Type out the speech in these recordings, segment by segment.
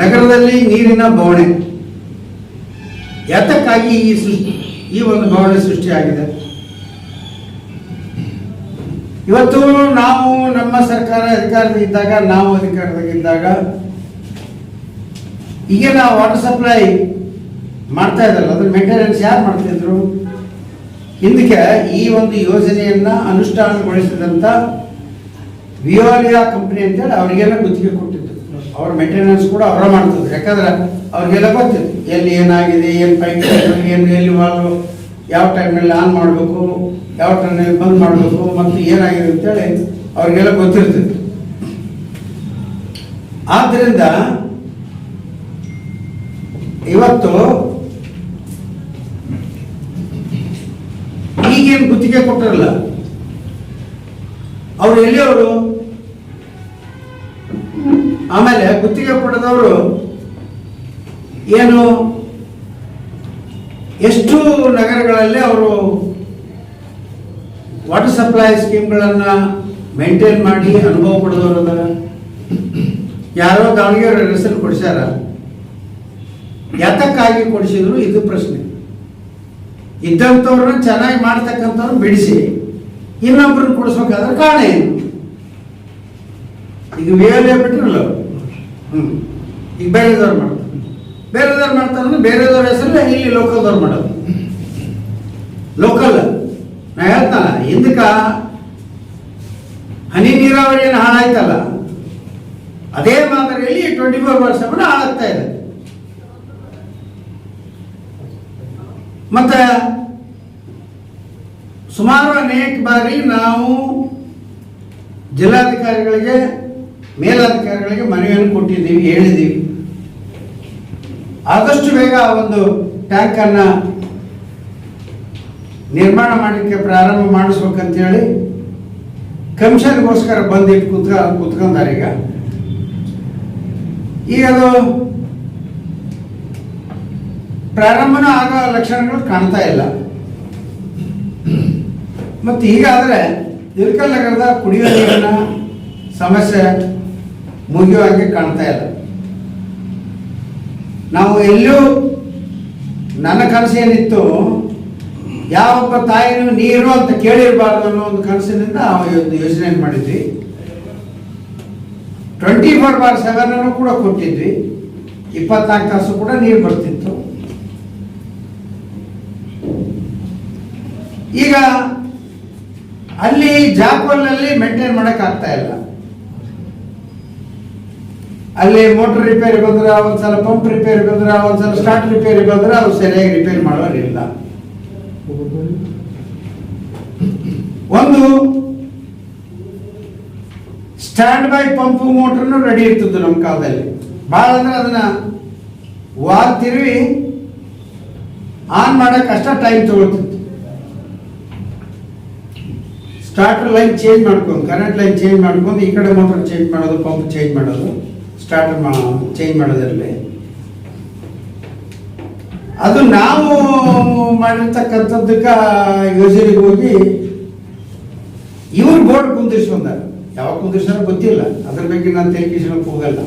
ನಗರದಲ್ಲಿ ನೀರಿನ ಬವಣೆ ಯಾತಕ್ಕಾಗಿ ಈ ಸೃಷ್ಟಿ, ಈ ಒಂದು ಬವಣೆ ಸೃಷ್ಟಿಯಾಗಿದೆ? ಇವತ್ತು ನಾವು ನಮ್ಮ ಸರ್ಕಾರ ಅಧಿಕಾರದಲ್ಲಿದ್ದಾಗ ನಾವು ಅಧಿಕಾರದಾಗಿದ್ದಾಗ ಈಗ ನಾವು ವಾಟರ್ ಸಪ್ಲೈ ಮಾಡ್ತಾ ಇದ್ದಲ್ಲ ಅದ್ರ ಮೇಂಟೆನೆನ್ಸ್ ಯಾರು ಮಾಡ್ತಿದ್ರು ಹಿಂದಕ್ಕೆ ಈ ಒಂದು ಯೋಜನೆಯನ್ನ ಅನುಷ್ಠಾನಗೊಳಿಸಿದಂತ ವಿಯೋಲಿಯಾ ಕಂಪನಿ ಅಂತೇಳಿ ಅವರಿಗೆಲ್ಲ ಗುತ್ತಿಗೆ ಕೊಟ್ಟಿದ್ದು ಅವ್ರ ಮೇಂಟೆನೆನ್ಸ್ ಕೂಡ ಅವರ ಮಾಡ್ತಿದ್ರು ಯಾಕಂದ್ರೆ ಅವ್ರಿಗೆಲ್ಲ ಗೊತ್ತಿತ್ತು ಎಲ್ಲಿ ಏನಾಗಿದೆ, ಏನು ಪೈಪ್ ಏನು ಎಲ್ಲಿ ವಾಲ್ವ್ ಯಾವ ಟೈಮ್ನಲ್ಲಿ ಆನ್ ಮಾಡಬೇಕು, ಯಾವ ಟೈಮ್ನಲ್ಲಿ ಬಂದ್ ಮಾಡಬೇಕು, ಮತ್ತು ಏನಾಗಿದೆ ಅಂತೇಳಿ ಅವ್ರಿಗೆಲ್ಲ ಗೊತ್ತಿರ್ತಿತ್ತು ಆದ್ದರಿಂದ ಇವತ್ತು ಈಗೇನು ಗುತ್ತಿಗೆ ಕೊಟ್ಟಿರಲ್ಲ, ಅವ್ರು ಎಲ್ಲಿಯವರು? ಆಮೇಲೆ ಗುತ್ತಿಗೆ ಪಡೆದವರು ಏನು? ಎಷ್ಟು ನಗರಗಳಲ್ಲಿ ಅವರು ವಾಟರ್ ಸಪ್ಲೈ ಸ್ಕೀಮ್ಗಳನ್ನು ಮೇಂಟೈನ್ ಮಾಡಿ ಅನುಭವ ಪಡೆದವರು ಅದ ಯಾರೋ ದಾವಣಗೆರೆ ಹೆಸರು ಕೊಡಿಸ್ಯಾರ. ಯಾತಕ್ಕಾಗಿ ಕೊಡಿಸಿದ್ರು? ಇದು ಪ್ರಶ್ನೆ. ಇದ್ದಂಥವ್ರನ್ನ ಚೆನ್ನಾಗಿ ಮಾಡ್ತಕ್ಕಂಥವ್ರು ಬಿಡಿಸಿ. ಇನ್ನೊಬ್ಬರನ್ನ ಕೊಡಿಸ್ಬೇಕಾದ್ರೆ ಕಾರಣ ಏನು? ಈಗ ಬೇರೆ ಬಿಟ್ಟಿರಲ್ಲ ಹ್ಮ್. ಈಗ ಬೇರೆದವ್ರು ಮಾಡ್ತಾರೆ ಬೇರೆದವ್ರು ಮಾಡ್ತಾರೆ ಅಂದ್ರೆ ಬೇರೆದವ್ರ ಹೆಸರು ಇಲ್ಲಿ ಲೋಕಲ್ದವ್ರು ಮಾಡೋದು. ಲೋಕಲ್ ನಾ ಹೇಳ್ತಾನ ಹಿಂದಕ್ಕೆ ಹನಿ ನೀರಾವರಿ ಏನು ಹಾಳಾಯ್ತಲ್ಲ, ಅದೇ ಮಾದರಿಯಲ್ಲಿ ಟ್ವೆಂಟಿ ಫೋರ್ ವರ್ಷ ಕೂಡ ಹಾಳಾಗ್ತಾ ಇದೆ. ಮತ್ತೆ ಸುಮಾರು ಅನೇಕ ಬಾರಿ ನಾವು ಜಿಲ್ಲಾಧಿಕಾರಿಗಳಿಗೆ ಮೇಲಾಧಿಕಾರಿಗಳಿಗೆ ಮನವಿಯನ್ನು ಕೊಟ್ಟಿದ್ದೀವಿ, ಹೇಳಿದ್ದೀವಿ. ಆದಷ್ಟು ಬೇಗ ಆ ಒಂದು ಟ್ಯಾಂಕ್ ಅನ್ನ ನಿರ್ಮಾಣ ಮಾಡಲಿಕ್ಕೆ ಪ್ರಾರಂಭ ಮಾಡಿಸ್ಬೇಕಂತೇಳಿ ಕಮಿಷನ್ಗೋಸ್ಕರ ಬಂದಿಟ್ಟು ಕುತ್ಕ, ಕುತ್ಕೊಂಡಾರ ಈಗ. ಈಗ ಅದು ಪ್ರಾರಂಭನೂ ಆಗೋ ಲಕ್ಷಣಗಳು ಕಾಣ್ತಾ ಇಲ್ಲ. ಮತ್ತು ಹೀಗಾದರೆ ಇಳಕಲ್ ನಗರದ ಕುಡಿಯುವ ನೀರಿನ ಸಮಸ್ಯೆ ಮುಗಿಯೋ ಹಾಗೆ ಕಾಣ್ತಾ ಇಲ್ಲ. ನಾವು ಎಲ್ಲೂ ನನ್ನ ಕನಸು ಏನಿತ್ತು ಯಾವೊಬ್ಬ ತಾಯಿನೂ ನೀರು ಅಂತ ಕೇಳಿರಬಾರ್ದು ಅನ್ನೋ ಒಂದು ಕನಸಿನಿಂದ ಒಂದು ಯೋಜನೆ ಮಾಡಿದ್ವಿ. ಟ್ವೆಂಟಿ ಫೋರ್ ಬಾರ್ ಸೆವೆನ್ ಕೂಡ ಕೊಟ್ಟಿದ್ವಿ. ಇಪ್ಪತ್ನಾಲ್ಕು ತಾಸು ಕೂಡ ನೀರು ಬರ್ತಿತ್ತು. ಈಗ ಅಲ್ಲಿ ಜಾಪಲ್ನಲ್ಲಿ ಮೇಂಟೈನ್ ಮಾಡೋಕ್ಕಾಗ್ತಾ ಇಲ್ಲ. ಅಲ್ಲಿ ಮೋಟರ್ ರಿಪೇರಿ ಬಂದ್ರೆ ಒಂದ್ಸಲ ಪಂಪ್ ರಿಪೇರಿ ಬಂದ್ರೆ ಒಂದ್ಸಲ ಸ್ಟಾರ್ಟ್ ರಿಪೇರಿ ಬಂದ್ರೆ ಅವ್ರು ಸರಿಯಾಗಿ ರಿಪೇರಿ ಮಾಡೋರಿಲ್ಲ. ಒಂದು ಸ್ಟ್ಯಾಂಡ್ ಬೈ ಪಂಪ್ ಮೋಟರ್ನು ರೆಡಿ ಇರ್ತಿತ್ತು ನಮ್ಮ ಕಾಲದಲ್ಲಿ. ಭಾಳ ಅಂದ್ರೆ ಅದನ್ನ ವಾರ್ ತಿರುವಿ ಆನ್ ಮಾಡಕ್ ಅಷ್ಟ ಟೈಮ್ ತಗೊಳ್ತಿತ್ತು. ಸ್ಟಾರ್ಟರ್ ಲೈನ್ ಚೇಂಜ್ ಮಾಡ್ಕೊಂಡು ಕರೆಂಟ್ ಲೈನ್ ಚೇಂಜ್ ಮಾಡ್ಕೊಂಡು ಈ ಕಡೆ ಮೋಟರ್ ಚೇಂಜ್ ಮಾಡೋದು ಪಂಪ್ ಚೇಂಜ್ ಮಾಡೋದು. ಸ್ಟಾರ್ಟರ್ ಚೇಂಜ್ ಮಾಡೋದಿರಲಿ ಅದು ನಾವು ಮಾಡಿರ್ತಕ್ಕಂಥದ್ದಕ್ಕ ಯೋಜನೆಗೆ ಹೋಗಿ ಇವ್ರು ಬೋರ್ಡ್ ಕುಂದಿರ್ಸ್ಕೊಂಡಾರ ಯಾವಾಗ ಕುಂದಿರ್ಸಾರ ಗೊತ್ತಿಲ್ಲ. ಅದ್ರ ಬಗ್ಗೆ ನಾನು ತಲೆಕಿಸ್ಕೊಳಕ್ ಹೋಗಲ್ಲ.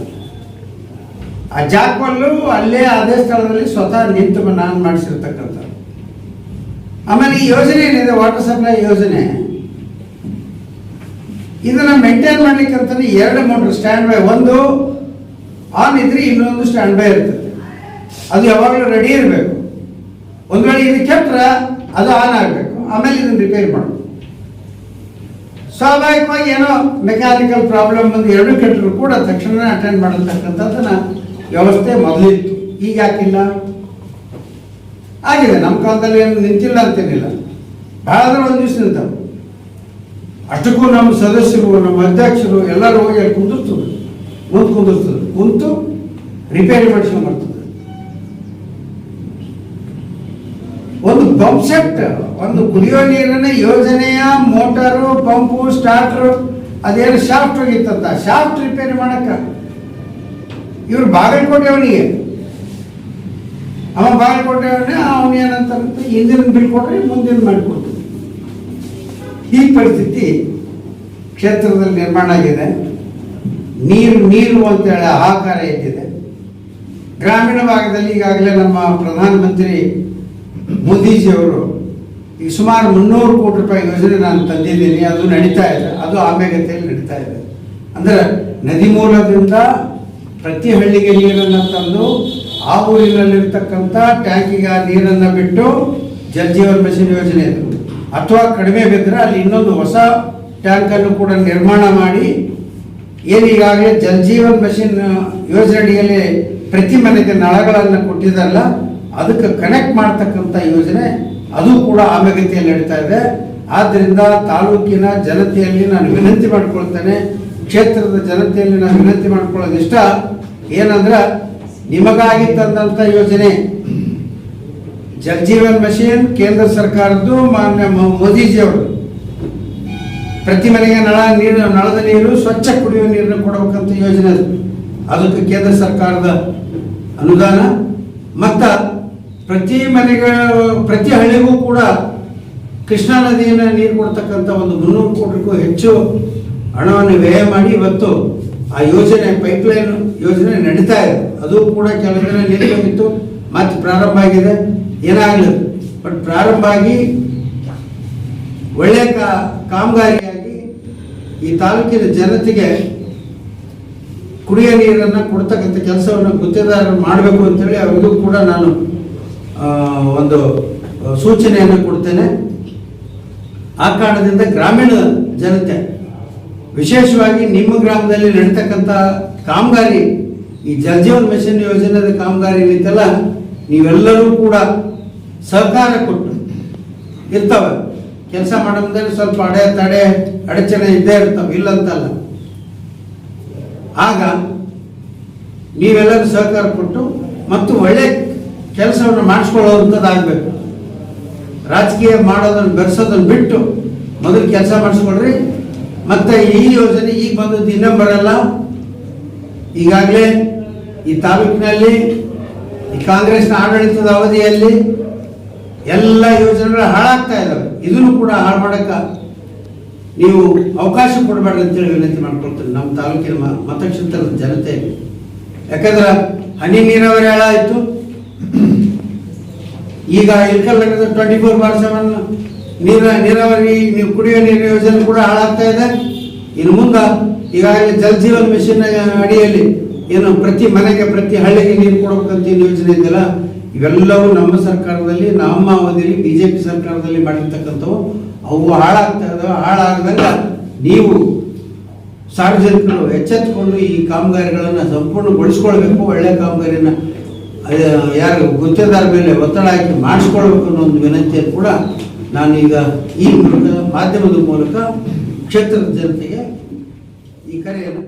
ಆ ಜಾಕ್ವಲ್ಲು ಅಲ್ಲೇ ಅದೇ ಸ್ಥಳದಲ್ಲಿ ಸ್ವತಃ ನಿಂತು ನಾನು ಮಾಡಿಸಿರ್ತಕ್ಕಂಥ ಆಮೇಲೆ ಈ ಯೋಜನೆ ಏನಿದೆ? ವಾಟರ್ ಸಪ್ಲೈ ಯೋಜನೆ. ಇದನ್ನ ಮೇಂಟೈನ್ ಮಾಡ್ಲಿಕ್ಕೆ ಅಂತಂದ್ರೆ ಎರಡು ಮೂರು ಸ್ಟ್ಯಾಂಡ್ ಬೈ ಒಂದು ಆನ್ ಇದ್ರೆ ಇನ್ನೊಂದು ಸ್ಟ್ಯಾಂಡ್ ಬೈ ಇರ್ತದೆ. ಅದು ಯಾವಾಗಲೂ ರೆಡಿ ಇರಬೇಕು. ಒಂದ್ ವೇಳೆ ಇದು ಕೆಟ್ರ, ಅದು ಆನ್ ಆಗಬೇಕು. ಆಮೇಲೆ ಇದನ್ನ ರಿಪೇರಿ ಮಾಡಬೇಕು. ಸ್ವಾಭಾವಿಕವಾಗಿ ಏನೋ ಮೆಕ್ಯಾನಿಕಲ್ ಪ್ರಾಬ್ಲಮ್ ಬಂದು ಎರಡು ಕೆಟ್ಟರು ಕೂಡ ತಕ್ಷಣ ಅಟೆಂಡ್ ಮಾಡತಕ್ಕಂಥದ್ದನ್ನ ವ್ಯವಸ್ಥೆ ಮೊದಲಿತ್ತು. ಈಗ ಯಾಕಿಲ್ಲ? ಆಗಿದೆ. ನಮ್ಮ ಕಾಲದಲ್ಲಿ ಏನು ನಿಂತಿಲ್ಲ ಅಂತೇನಿಲ್ಲ. ಭಾಳ ಅಂದ್ರೆ ಒಂದು ದಿವಸ ನಿಂತವು. ಅಷ್ಟಕ್ಕೂ ನಮ್ಮ ಸದಸ್ಯರು, ನಮ್ಮ ಅಧ್ಯಕ್ಷರು ಎಲ್ಲರೂ ಹೋಗಿ ಅಲ್ಲಿ ಕುಂದಿರ್ತದ್ರು ಮುಂದೆ ಕುಂದಿರ್ತದ್ರು ಕುಂತು ರಿಪೇರಿ ಮಾಡಿಸ್ಕೊಂಡು ಬರ್ತದೆ ಒಂದು ಪಂಪ್ ಸೆಟ್ ಒಂದು ಕುಡಿಯೋ ನೀರಿನ ಯೋಜನೆಯ ಮೋಟಾರು ಪಂಪು ಸ್ಟಾರ್ಟರ್ ಅದೇನು ಶಾಫ್ಟ್ ಹೋಗಿತ್ತಂತ? ಶಾಫ್ಟ್ ರಿಪೇರಿ ಮಾಡಕ್ಕ. ಇವ್ರು ಬಾಗಲಕೋಟೆ ಅವನಿಗೆ ಅವ ಬಾಗಲಕೋಟೆ ಅವನೇ ಅವನು ಏನಂತಾರಂತ ಹಿಂದಿನ ಬಿಲ್ ಕೊಟ್ರೆ ಮುಂದಿನ ಮಾಡಿಕೊಡ್ತೀವಿ ಈ ಪರಿಸ್ಥಿತಿ ಕ್ಷೇತ್ರದಲ್ಲಿ ನಿರ್ಮಾಣ ಆಗಿದೆ. ನೀರು ನೀರು ಅಂತೇಳಿ ಆಹಾರ ಎತ್ತಿದೆ. ಗ್ರಾಮೀಣ ಭಾಗದಲ್ಲಿ ಈಗಾಗಲೇ ನಮ್ಮ ಪ್ರಧಾನಮಂತ್ರಿ ಮೋದಿಜಿಯವರು ಈಗ ಸುಮಾರು ಮುನ್ನೂರು ಕೋಟಿ ರೂಪಾಯಿ ಯೋಜನೆ ನಾನು ತಂದಿದ್ದೀನಿ, ಅದು ನಡೀತಾ ಇದೆ. ಅದು ಆಮೇಗತೆಯಲ್ಲಿ ನಡೀತಾ ಇದೆ. ಅಂದ್ರೆ ನದಿ ಮೂಲದಿಂದ ಪ್ರತಿ ಹಳ್ಳಿಗೆ ನೀರನ್ನು ತಂದು ಆ ಊರಿನಲ್ಲಿರ್ತಕ್ಕಂಥ ಟ್ಯಾಂಕಿಗೆ ಆ ನೀರನ್ನು ಬಿಟ್ಟು ಜಲ್ ಜೀವನ್ ಮಿಷನ್ ಯೋಜನೆ ಅಥವಾ ಕಡಿಮೆ ಬಿದ್ದರೆ ಅಲ್ಲಿ ಇನ್ನೊಂದು ಹೊಸ ಟ್ಯಾಂಕನ್ನು ಕೂಡ ನಿರ್ಮಾಣ ಮಾಡಿ ಏನು ಈಗಾಗಲೇ ಜಲಜೀವನ್ ಮಿಷನ್ ಯೋಜನೆ ಅಡಿಯಲ್ಲಿ ಪ್ರತಿ ಮನೆಗೆ ನಳಗಳನ್ನು ಕೊಟ್ಟಿದ್ದಲ್ಲ ಅದಕ್ಕೆ ಕನೆಕ್ಟ್ ಮಾಡ್ತಕ್ಕಂಥ ಯೋಜನೆ ಅದು ಕೂಡ ಆಮಗತಿಯಲ್ಲಿ ನಡೀತಾ ಇದೆ. ಆದ್ದರಿಂದ ತಾಲೂಕಿನ ಜನತೆಯಲ್ಲಿ ನಾನು ವಿನಂತಿ ಮಾಡಿಕೊಳ್ತೇನೆ, ಕ್ಷೇತ್ರದ ಜನತೆಯಲ್ಲಿ ನಾನು ವಿನಂತಿ ಮಾಡ್ಕೊಳ್ಳೋದು ಇಷ್ಟ ಏನಂದ್ರೆ, ನಿಮಗಾಗಿ ತಂದಂಥ ಯೋಜನೆ ಜಲಜೀವನ್ ಮಿಷನ್ ಕೇಂದ್ರ ಸರ್ಕಾರದ್ದು, ಮಾನ್ಯ ಮೋದಿಜಿ ಮೋದಿಜಿಯವರು ಪ್ರತಿ ಮನೆಗೆ ನಳ ನೀರು, ನಳದ ನೀರು, ಸ್ವಚ್ಛ ಕುಡಿಯುವ ನೀರನ್ನು ಕೊಡಬೇಕಂತ ಯೋಜನೆ ಅದು. ಅದಕ್ಕೆ ಕೇಂದ್ರ ಸರ್ಕಾರದ ಅನುದಾನ. ಮತ್ತು ಪ್ರತಿ ಮನೆಗಳ ಪ್ರತಿ ಹಳ್ಳಿಗೂ ಕೂಡ ಕೃಷ್ಣಾ ನದಿಯನ್ನು ನೀರು ಕೊಡ್ತಕ್ಕಂಥ ಒಂದು ಮುನ್ನೂರು ಕೋಟಿಗೂ ಹೆಚ್ಚು ಹಣವನ್ನು ವ್ಯಯ ಮಾಡಿ ಇವತ್ತು ಆ ಯೋಜನೆ ಪೈಪ್ಲೈನ್ ಯೋಜನೆ ನಡೀತಾ ಇದೆ. ಅದು ಕೂಡ ಕೆಲವು ದಿನ ನಿಂತೋಗಿತ್ತು ಮತ್ತೆ ಪ್ರಾರಂಭ ಆಗಿದೆ. ಏನಾಗಲಿಲ್ಲ ಬಟ್ ಪ್ರಾರಂಭ ಆಗಿ ಒಳ್ಳೆಯ ಕಾಮಗಾರಿ ಈ ತಾಲೂಕಿನ ಜನತೆಗೆ ಕುಡಿಯ ನೀರನ್ನು ಕೊಡ್ತಕ್ಕಂಥ ಕೆಲಸವನ್ನು ಗುತ್ತಿಗೆದಾರರು ಮಾಡಬೇಕು ಅಂತೇಳಿ ಅವರಿಗೂ ಕೂಡ ನಾನು ಒಂದು ಸೂಚನೆಯನ್ನು ಕೊಡ್ತೇನೆ. ಆ ಕಾರಣದಿಂದ ಗ್ರಾಮೀಣ ಜನತೆ, ವಿಶೇಷವಾಗಿ ನಿಮ್ಮ ಗ್ರಾಮದಲ್ಲಿ ನಡೀತಕ್ಕಂಥ ಕಾಮಗಾರಿ, ಈ ಜಲಜೀವನ್ ಮಿಷನ್ ಯೋಜನೆಯ ಕಾಮಗಾರಿ ಏನಿತ್ತಲ್ಲ ನೀವೆಲ್ಲರೂ ಕೂಡ ಸಹಕಾರ ಕೊಟ್ಟು, ಇರ್ತವೆ. ಕೆಲಸ ಮಾಡೋದ್ರಲ್ಲಿ ಸ್ವಲ್ಪ ಅಡೆ ತಡೆ ಅಡಚಣೆ ಇದ್ದೇ ಇರ್ತವೆ, ಇಲ್ಲಂತಲ್ಲ. ಆಗ ನೀವೆಲ್ಲರೂ ಸಹಕಾರ ಕೊಟ್ಟು ಮತ್ತು ಒಳ್ಳೆ ಕೆಲಸವನ್ನು ಮಾಡಿಸ್ಕೊಳ್ಳೋವಂಥದ್ದಾಗಬೇಕು. ರಾಜಕೀಯ ಮಾಡೋದನ್ನು ಬೆರೆಸೋದನ್ನು ಬಿಟ್ಟು ಮೊದಲು ಕೆಲಸ ಮಾಡಿಸ್ಕೊಳ್ರಿ. ಮತ್ತೆ ಈ ಯೋಜನೆ ಈಗ ಬಂದದ್ದು ಇನ್ನೂ ಬರಲ್ಲ. ಈಗಾಗಲೇ ಈ ತಾಲೂಕಿನಲ್ಲಿ ಈ ಕಾಂಗ್ರೆಸ್ನ ಆಡಳಿತದ ಅವಧಿಯಲ್ಲಿ ಎಲ್ಲ ಯೋಜನೆಗಳು ಹಾಳಾಗ್ತಾ ಇದ್ದಾವೆ. ಇದನ್ನು ಕೂಡ ಹಾಳು ಮಾಡಕ್ಕ ನೀವು ಅವಕಾಶ ಕೊಡಬೇಡ ಅಂತೇಳಿ ವಿನಂತಿ ಮಾಡ್ಕೊಳ್ತೀನಿ. ನಮ್ಮ ತಾಲೂಕಿನ ಮತಕ್ಷೇತ್ರದ ಜನತೆ. ಯಾಕಂದ್ರೆ ಹನಿ ನೀರಾವರಿ ಹಾಳಾಯಿತು. ಈಗ ಇಲ್ಕಲ್ ನಗರದ ಟ್ವೆಂಟಿ ಫೋರ್ ಬಾರ್ ಸೆವೆನ್ ನೀರ, ನೀರಾವರಿ, ನೀವು ಕುಡಿಯೋ ನೀರಿನ ಯೋಜನೆ ಕೂಡ ಹಾಳಾಗ್ತಾ ಇದೆ. ಇನ್ನು ಮುಂದೆ ಈಗಾಗಲೇ ಜಲ್ ಜೀವನ್ ಮಿಷನ್ ಅಡಿಯಲ್ಲಿ ಏನು ಪ್ರತಿ ಮನೆಗೆ, ಪ್ರತಿ ಹಳ್ಳಿಗೆ ನೀರು ಕೊಡಬೇಕಂತ ಯೋಜನೆ ಇದೆಯಲ್ಲ ಇವೆಲ್ಲವೂ ನಮ್ಮ ಸರ್ಕಾರದಲ್ಲಿ, ನಮ್ಮ ಅವಧಿಯಲ್ಲಿ ಬಿ ಜೆ ಪಿ ಸರ್ಕಾರದಲ್ಲಿ ಮಾಡಿರ್ತಕ್ಕಂಥವು, ಅವು ಹಾಳಾಗ್ತಾ ಇದಾವೆ. ನೀವು ಸಾರ್ವಜನಿಕರು ಎಚ್ಚೆತ್ತುಕೊಂಡು ಈ ಕಾಮಗಾರಿಗಳನ್ನು ಸಂಪೂರ್ಣಗೊಳಿಸ್ಕೊಳ್ಬೇಕು. ಒಳ್ಳೆ ಕಾಮಗಾರಿನ ಅದೇ ಯಾರು ಗುತ್ತೇದಾರ ಮೇಲೆ ಒತ್ತಡ ಹಾಕಿ ಮಾಡಿಸ್ಕೊಳ್ಬೇಕು ಅನ್ನೋ ಒಂದು ವಿನಂತಿಯನ್ನು ಕೂಡ ನಾನು ಈಗ ಈ ಮೂಲಕ, ಮಾಧ್ಯಮದ ಮೂಲಕ ಕ್ಷೇತ್ರದ ಜನತೆಗೆ ಈ ಕರೆಯನ್ನು